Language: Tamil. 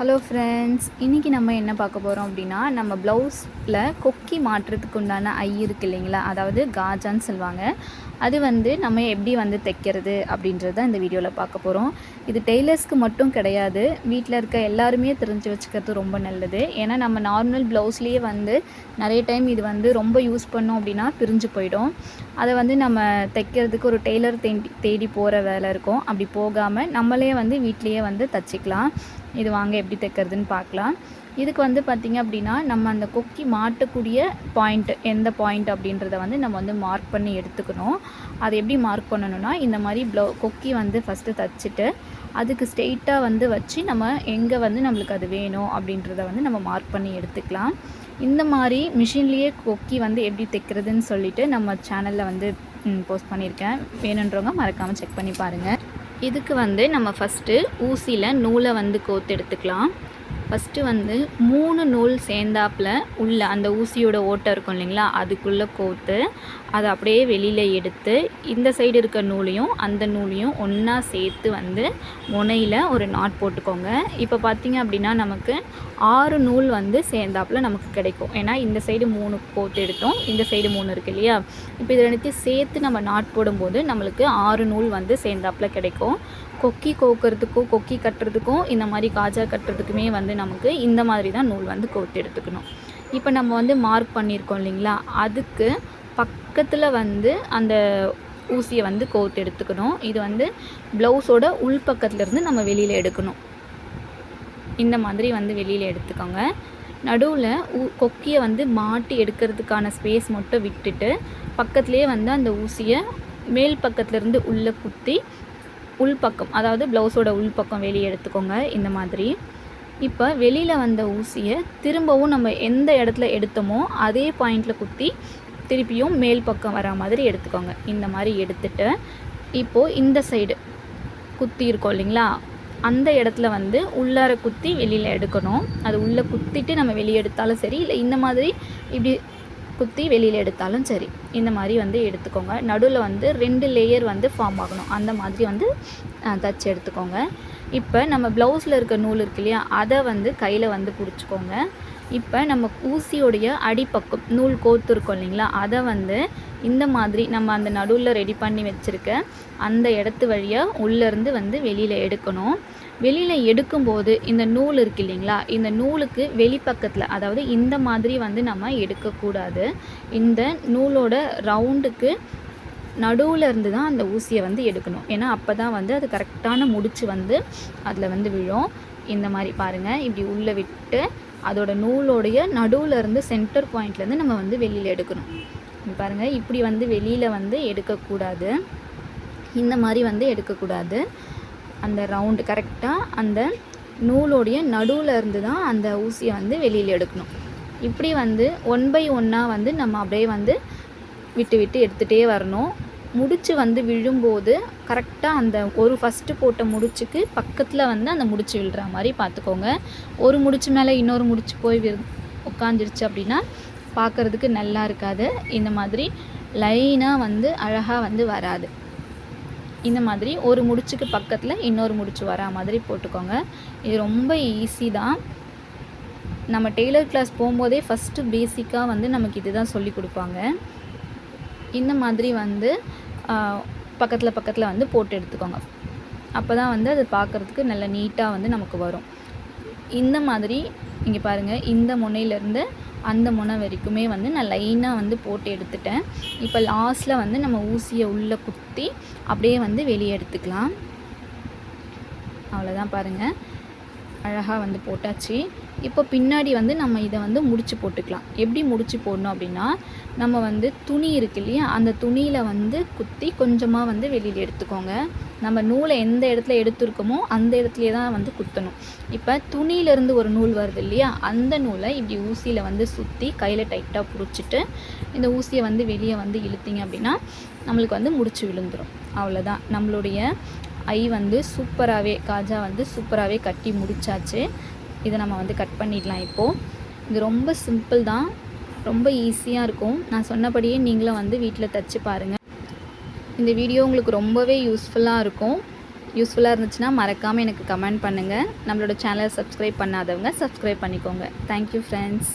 ஹலோ ஃப்ரெண்ட்ஸ் இன்றைக்கி நம்ம என்ன பார்க்க போகிறோம் அப்படின்னா நம்ம ப்ளவுஸில் கொக்கி மாட்டுறதுக்கு உண்டான ஐ இருக்குது இல்லைங்களா? அதாவது காஜான்னு சொல்லுவாங்க. அது வந்து நம்ம எப்படி வந்து தைக்கிறது அப்படின்றத இந்த வீடியோவில் பார்க்க போகிறோம் இது டெய்லர்ஸ்க்கு மட்டும் கிடையாது. வீட்டில் இருக்க எல்லாருமே தெரிஞ்சு வச்சுக்கிறது ரொம்ப நல்லது. ஏன்னா நம்ம நார்மல் ப்ளவுஸ்லேயே வந்து நிறைய டைம் இது வந்து ரொம்ப யூஸ் பண்ணோம் அப்படின்னா பிரிஞ்சு போயிடும். அதை வந்து நம்ம தைக்கிறதுக்கு ஒரு டெய்லர் தேடி தேடி போகிற வேலை இருக்கும். அப்படி போகாமல் நம்மளே வந்து வீட்லேயே வந்து தச்சுக்கலாம். இது வாங்க எப்படி தைக்கிறதுன்னு பார்க்கலாம். இதுக்கு வந்து பார்த்திங்க அப்படின்னா நம்ம அந்த கொக்கி மாட்டக்கூடிய பாயிண்ட் எந்த பாயிண்ட் அப்படின்றத வந்து நம்ம வந்து மார்க் பண்ணி எடுத்துக்கணும். அது எப்படி மார்க் பண்ணணும்னா இந்த மாதிரி ப்ளவு கொக்கி வந்து ஃபஸ்ட்டு தச்சுட்டு அதுக்கு ஸ்ட்ரெயிட்டாக வந்து வச்சு நம்ம எங்கே வந்து நம்மளுக்கு அது வேணும் அப்படின்றத வந்து நம்ம மார்க் பண்ணி எடுத்துக்கலாம். இந்த மாதிரி மிஷின்லேயே கொக்கி வந்து எப்படி தைக்கிறதுன்னு சொல்லிட்டு நம்ம சேனலில் வந்து போஸ்ட் பண்ணியிருக்கேன். வேணுன்றவங்க மறக்காமல் செக் பண்ணி பாருங்கள் இதுக்கு வந்து நம்ம ஃபஸ்ட்டு ஊசியில் நூலை வந்து கோத்து எடுத்துக்கலாம். ஃபஸ்ட்டு வந்து மூணு நூல் சேர்ந்தாப்பில் உள்ள அந்த ஊசியோட ஓட்டை இருக்கும் இல்லைங்களா? அதுக்குள்ளே கோத்து அதை அப்படியே வெளியில் எடுத்து இந்த சைடு இருக்க நூலையும் அந்த நூலையும் ஒன்றா சேர்த்து வந்து முனையில் ஒரு நாட் போட்டுக்கோங்க. இப்போ பார்த்தீங்க அப்படின்னா நமக்கு ஆறு நூல் வந்து சேர்ந்தாப்பில் நமக்கு கிடைக்கும். ஏன்னா இந்த சைடு மூணு கோத்து எடுத்தோம் இந்த சைடு மூணு இருக்கு இல்லையா? இப்போ இது ரெண்டுத்தையும் சேர்த்து நம்ம நாட் போடும்போது நம்மளுக்கு ஆறு நூல் வந்து சேர்ந்தாப்பில் கிடைக்கும். கொக்கி கோக்கிறதுக்கும் கொக்கி கட்டுறதுக்கும் இந்த மாதிரி காஜா கட்டுறதுக்குமே வந்து நமக்கு இந்த மாதிரி தான் நூல் வந்து கோர்த்து எடுத்துக்கணும். இப்போ நம்ம வந்து மார்க் பண்ணியிருக்கோம் இல்லைங்களா? அதுக்கு பக்கத்தில் வந்து அந்த ஊசியை வந்து கோர்த்து எடுத்துக்கணும். இது வந்து ப்ளவுஸோட உள்பக்கத்துலேருந்து நம்ம வெளியில் எடுக்கணும். இந்த மாதிரி வந்து வெளியில் எடுத்துக்கோங்க. நடுவில் ஊ கொக்கியை வந்து மாட்டி எடுக்கிறதுக்கான ஸ்பேஸ் மட்டும் விட்டுட்டு பக்கத்துலேயே வந்து அந்த ஊசியை மேல் பக்கத்துலேருந்து உள்ளே குத்தி உள்பக்கம் அதாவது ப்ளவுஸோட உள்பக்கம் வெளியே எடுத்துக்கோங்க இந்த மாதிரி. இப்போ வெளியில் வந்த ஊசியை திரும்பவும் நம்ம எந்த இடத்துல எடுத்தோமோ அதே பாயிண்டில் குத்தி திருப்பியும் மேல் பக்கம் வர மாதிரி எடுத்துக்கோங்க. இந்த மாதிரி எடுத்துட்டு இப்போது இந்த சைடு குத்தி இருக்கோம் இல்லைங்களா? அந்த இடத்துல வந்து உள்ளார குத்தி வெளியில் எடுக்கணும். அது உள்ளே குத்திட்டு நம்ம வெளியே எடுத்தாலும் சரி இல்லை இந்த மாதிரி இப்படி குத்தி வெளியில் எடுத்தாலும் சரி. இந்த மாதிரி வந்து எடுத்துக்கோங்க. நடுவில் வந்து ரெண்டு லேயர் வந்து ஃபார்ம் ஆகணும். அந்த மாதிரி வந்து தச்சு எடுத்துக்கோங்க. இப்போ நம்ம ப்ளவுஸில் இருக்க நூல் இருக்கு இல்லையா அதை வந்து கையில் வந்து பிடிச்சிக்கோங்க. இப்போ நம்ம ஊசியோடைய அடிப்பக்கம் நூல் கோத்து இருக்கோம் இல்லைங்களா அதை வந்து இந்த மாதிரி நம்ம அந்த நடுவில் ரெடி பண்ணி வச்சுருக்க அந்த இடத்து வழியாக உள்ளேருந்து வந்து வெளியில் எடுக்கணும். வெளியில் எடுக்கும்போது இந்த நூல் இருக்கு இல்லைங்களா இந்த நூலுக்கு வெளிப்பக்கத்தில் அதாவது இந்த மாதிரி வந்து நம்ம எடுக்கக்கூடாது. இந்த நூலோட ரவுண்டுக்கு நடுவில் இருந்து தான் அந்த ஊசியை வந்து எடுக்கணும். ஏன்னா அப்போ தான் வந்து அது கரெக்டான முடிச்சு வந்து அதில் வந்து விழும். இந்த மாதிரி பாருங்கள் இப்படி உள்ளே விட்டு அதோட நூலோடைய நடுவில் இருந்து சென்டர் பாயிண்ட்லேருந்து நம்ம வந்து வெளியில் எடுக்கணும். பாருங்கள் இப்படி வந்து வெளியில் வந்து எடுக்கக்கூடாது. இந்த மாதிரி வந்து எடுக்கக்கூடாது. அந்த ரவுண்டு கரெக்டாக அந்த நூலோடைய நடுவில் இருந்து தான் அந்த ஊசியை வந்து வெளியில் எடுக்கணும். இப்படி வந்து ஒன் பை ஒன்னாக வந்து நம்ம அப்படியே வந்து விட்டு விட்டு எடுத்துகிட்டே வரணும். முடிச்சு வந்து விழும்போது கரெக்டாக அந்த ஒரு ஃபஸ்ட்டு போட்ட முடிச்சுக்கு பக்கத்தில் வந்து அந்த முடிச்சு விழுற மாதிரி பார்த்துக்கோங்க ஒரு முடிச்சு மேலே இன்னொரு முடிச்சு போய் வி உட்காந்துருச்சு அப்படின்னா பார்க்குறதுக்கு நல்லா இருக்காது. இந்த மாதிரி லைனாக வந்து அழகாக வந்து வராது. இந்த மாதிரி ஒரு முடிச்சுக்கு பக்கத்தில் இன்னொரு முடிச்சு வரா மாதிரி போட்டுக்கோங்க. இது ரொம்ப ஈஸி தான். நம்ம டெய்லர் கிளாஸ் போகும்போதே ஃபஸ்ட்டு பேசிக்காக வந்து நமக்கு இது தான் சொல்லி கொடுப்பாங்க. இந்த மாதிரி வந்து பக்கத்தில் பக்கத்தில் வந்து போட்டு எடுத்துக்கோங்க. அப்போ தான் வந்து அது பார்க்குறதுக்கு நல்ல நீட்டாக வந்து நமக்கு வரும். இந்த மாதிரி இங்கே பாருங்கள் இந்த முனையிலேருந்து அந்த முனை வரைக்குமே வந்து நான் லைனாக வந்து போட்டு எடுத்துட்டேன். இப்போ லாஸ்ட்டில் வந்து நம்ம ஊசியை உள்ளே குத்தி அப்படியே வந்து வெளியே எடுத்துக்கலாம். அவ்வளோதான் பாருங்கள் அழகாக வந்து போட்டாச்சு. இப்போ பின்னாடி வந்து நம்ம இதை வந்து முடிச்சு போட்டுக்கலாம். எப்படி முடிச்சு போடணும் அப்படின்னா நம்ம வந்து துணி இருக்கு இல்லையா? அந்த துணியில் வந்து குத்தி கொஞ்சமாக வந்து வெளியில் எடுத்துக்கோங்க. நம்ம நூலை எந்த இடத்துல எடுத்துருக்கோமோ அந்த இடத்துலையே தான் வந்து குத்தணும். இப்போ துணியிலேருந்து ஒரு நூல் வருது இல்லையா? அந்த நூலை இப்படி ஊசியில் வந்து சுற்றி கையில் டைட்டாக பிடிச்சிட்டு இந்த ஊசியை வந்து வெளியே வந்து இழுத்திங்க அப்படின்னா நம்மளுக்கு வந்து முடிச்சு விழுந்துடும் அவ்வளோதான் நம்மளுடைய ஐ வந்து சூப்பராகவே காஜா வந்து சூப்பராகவே கட்டி முடித்தாச்சு இதை நம்ம வந்து கட் பண்ணிடலாம் இப்போது இது ரொம்ப சிம்பிள் தான். ரொம்ப ஈஸியாக இருக்கும். நான் சொன்னபடியே நீங்களும் வந்து வீட்டில் தைச்சி பாருங்கள் இந்த வீடியோ உங்களுக்கு ரொம்பவே யூஸ்ஃபுல்லாக இருக்கும். யூஸ்ஃபுல்லாக இருந்துச்சுன்னா மறக்காமல் எனக்கு கமெண்ட் பண்ணுங்கள் நம்மளோட சேனலை சப்ஸ்கிரைப் பண்ணாதவங்க சப்ஸ்கிரைப் பண்ணிக்கோங்க. Thank you friends